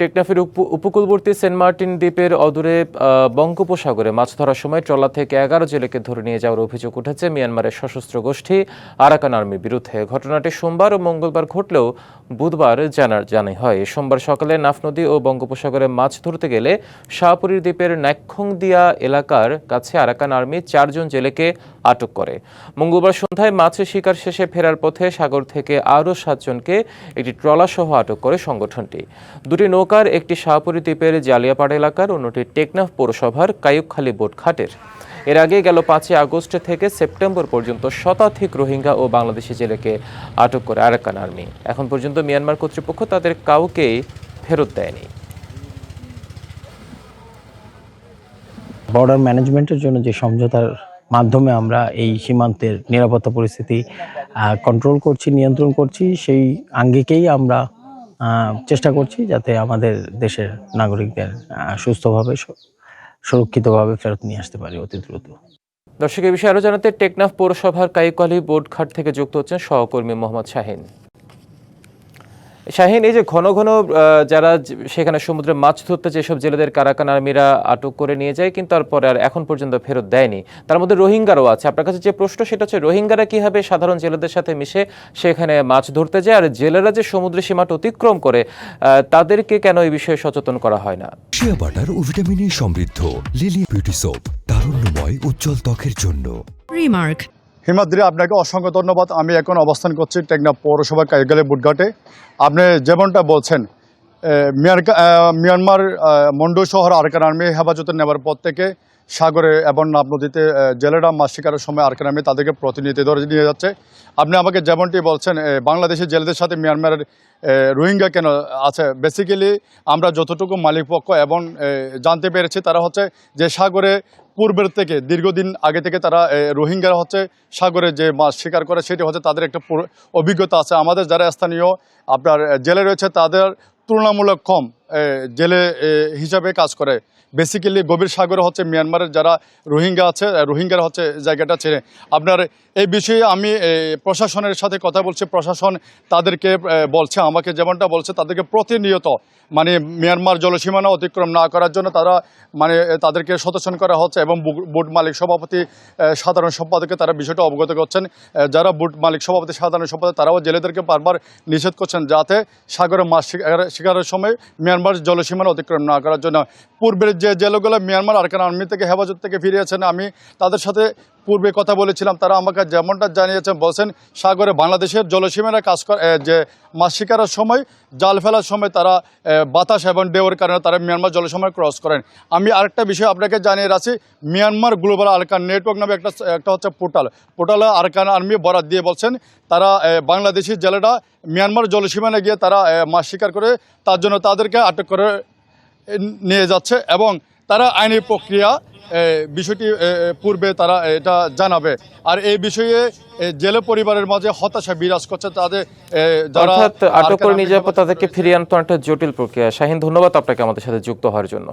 টেকনাফের উপ- উপকূলবর্তী সেন্ট মার্টিন দ্বীপের অদূরে বঙ্গোপসাগরে মাছ ধরার সময় ট্রলার থেকে এগারো জেলেকে ধরে নিয়ে যাওয়ার অভিযোগ উঠেছে মিয়ানমারের সশস্ত্র গোষ্ঠী আরাকান আর্মির বিরুদ্ধে। ঘটনাটি সোমবার ও মঙ্গলবার ঘটলেও বুধবার জানার, জানাই হয়। সোমবার সকালে নাফ নদী ও বঙ্গোপসাগরে মাছ ধরতে গেলে শাহপুরীর দ্বীপের নাক্ষংদিয়া এলাকার কাছে আরাকান আর্মি চারজন জেলেকে আটক করে। মঙ্গলবার সন্ধ্যায় মাছের শিকার শেষে ফেরার পথে সাগর থেকে আরও সাতজনকে একটি ট্রলার সহ আটক করে সংগঠনটি। দুটি নৌকার একটি শাহপুরী দ্বীপের জালিয়াপাড়া এলাকার, অন্যটি টেকনাফ পৌরসভার কায়ুকখালী বোট ঘাটের এর আগে গেল পাঁচই আগস্ট থেকে সেপ্টেম্বর পর্যন্ত শতাধিক রোহিঙ্গা ও বাংলাদেশি জেলেকে আটক করে আরাকান আর্মি। এখন পর্যন্ত মিয়ানমার কর্তৃপক্ষ তাদের কাউকেই ফেরত দেয়নি। বর্ডার ম্যানেজমেন্টের জন্য যে সমঝোতার মাধ্যমে আমরা এই সীমান্তের নিরাপত্তা পরিস্থিতি কন্ট্রোল করছি, নিয়ন্ত্রণ করছি, সেই আঙ্গিকেই আমরা চেষ্টা করছি যাতে আমাদের দেশের নাগরিকদের সুস্থভাবে সুরক্ষিতভাবে ফেরত নিয়ে আসতে পারি অতি দ্রুত। দর্শক এই বিষয়ে আরও জানাতে টেকনাফ পৌরসভার কাইকালি বোর্ডঘাট থেকে যুক্ত হচ্ছেন সহকর্মী মোহাম্মদ শাহিন। শাহিন এই যে ঘন ঘন যারা সেখানে সমুদ্রে মাছ ধরতে যেসব জেলেদের কারাকান আর্মিরা আটক করে নিয়ে যায় কিন্তু তারপরে আর এখন পর্যন্ত ফেরত দেয়নি। তার মধ্যে রোহিঙ্গারও আছে। আপনার কাছে যে প্রশ্ন সেটা হচ্ছে রোহিঙ্গারা কীভাবে সাধারণ জেলেদের সাথে মিশে সেখানে মাছ ধরতে যায় আর জেলেরা যে সমুদ্র সীমাটা অতিক্রম করে তাদেরকে কেন এই বিষয়ে সচেতন করা হয় না? শিয়া বাটার ও ভিটামিনে সমৃদ্ধ লিলি বিউটি সোপ তারুণ্যময় উজ্জ্বল ত্বকের জন্য। Remark. হিমাদ্রি আপনাকে অসংখ্য ধন্যবাদ। আমি এখন অবস্থান করছি টেকনাফ পৌরসভা কাইগালে বুটঘাটে। আপনি যেমনটা বলছেন মিয়ানমার মন্ডু শহর আরকান আর্মি হেফাজতে নেবার পর থেকে সাগরে এবং নাব নদীতে জেলেরা মাছ শিকারের সময় আরকান আর্মি তাদেরকে প্রতিনিধি ধরে নিয়ে যাচ্ছে। আপনি আমাকে যেমনটি বলছেন বাংলাদেশের জেলেদের সাথে মিয়ানমারের রোহিঙ্গা কেন আছে? বেসিক্যালি আমরা যতটুকু মালিকপক্ষ এবং জানতে পেরেছি তারা হচ্ছে যে সাগরে পূর্বের থেকে, দীর্ঘদিন আগে থেকে তারা রোহিঙ্গারা হচ্ছে সাগরে যে মাছ শিকার করে, সেটি হচ্ছে তাদের একটা অভিজ্ঞতা আছে। আমাদের যারা স্থানীয়, আপনার জেলে রয়েছে, তাদের তুলনামূলক কম। জেলে হিসাবে কাজ করে। বেসিক্যালি গভীর সাগরে হচ্ছে মিয়ানমারের যারা রোহিঙ্গা আছে রোহিঙ্গারা হচ্ছে জায়গাটা ছেড়ে আপনার এই বিষয়ে আমি প্রশাসনের সাথে কথা বলছি। প্রশাসন তাদেরকে বলছে, আমাকে যেমনটা বলছে, তাদেরকে প্রতিনিয়ত মানে মিয়ানমার জলসীমানা অতিক্রম না করার জন্য তারা মানে তাদেরকে সচেতন করা হচ্ছে এবং বুট মালিক সভাপতি সাধারণ সম্পাদকে তারা বিষয়টা অবগত করছেন। যারা বুট মালিক সভাপতি, সাধারণ সম্পাদক, তারাও জেলেদেরকে বারবার নিষেধ করছেন যাতে সাগরে মাছ শিকার- শিকারের সময় মিয়ানমার জলসীমানা অতিক্রম না করার জন্য পূর্বের যে জেলগুলো মিয়ানমার আরকান আর্মি থেকে হেফাজত থেকে ফিরে আছেন আমি তাদের সাথে পূর্বে কথা বলেছিলাম, তারা আমাকে যেমনটা জানিয়েছেন, বলছেন সাগরে বাংলাদেশের জলসীমানা কাজ যে মাছ শিকারের সময়, জাল ফেলার সময় তারা বাতাস এবং ঢেউয়ের কারণে তারা মিয়ানমার জলসীমা ক্রস করেন। আমি আরেকটা বিষয় আপনাকে জানিয়ে রাখি মিয়ানমার গ্লোবাল আরকান নেটওয়ার্ক নামে একটা একটা হচ্ছে পোর্টাল। পোর্টালে আরকান আর্মি বরাদ দিয়ে বলছেন, তারা বাংলাদেশি জেলেরা মিয়ানমার জলসীমানে গিয়ে তারা মাছ শিকার করে, তার জন্য তাদেরকে আটক করে নিয়ে যাচ্ছে এবং তারা আইনি প্রক্রিয়া বিষয়টি পূর্বে তারা এটা জানাবে। আর এই বিষয়ে জেলে পরিবারের মাঝে হতাশা বিরাজ করছে তাদের যারা আটক করে নিয়ে যাওয়ার তাদেরকে ফিরিয়ে আনতে একটা জটিল প্রক্রিয়া। শাহিন ধন্যবাদ আপনাকে আমাদের সাথে যুক্ত হওয়ার জন্য।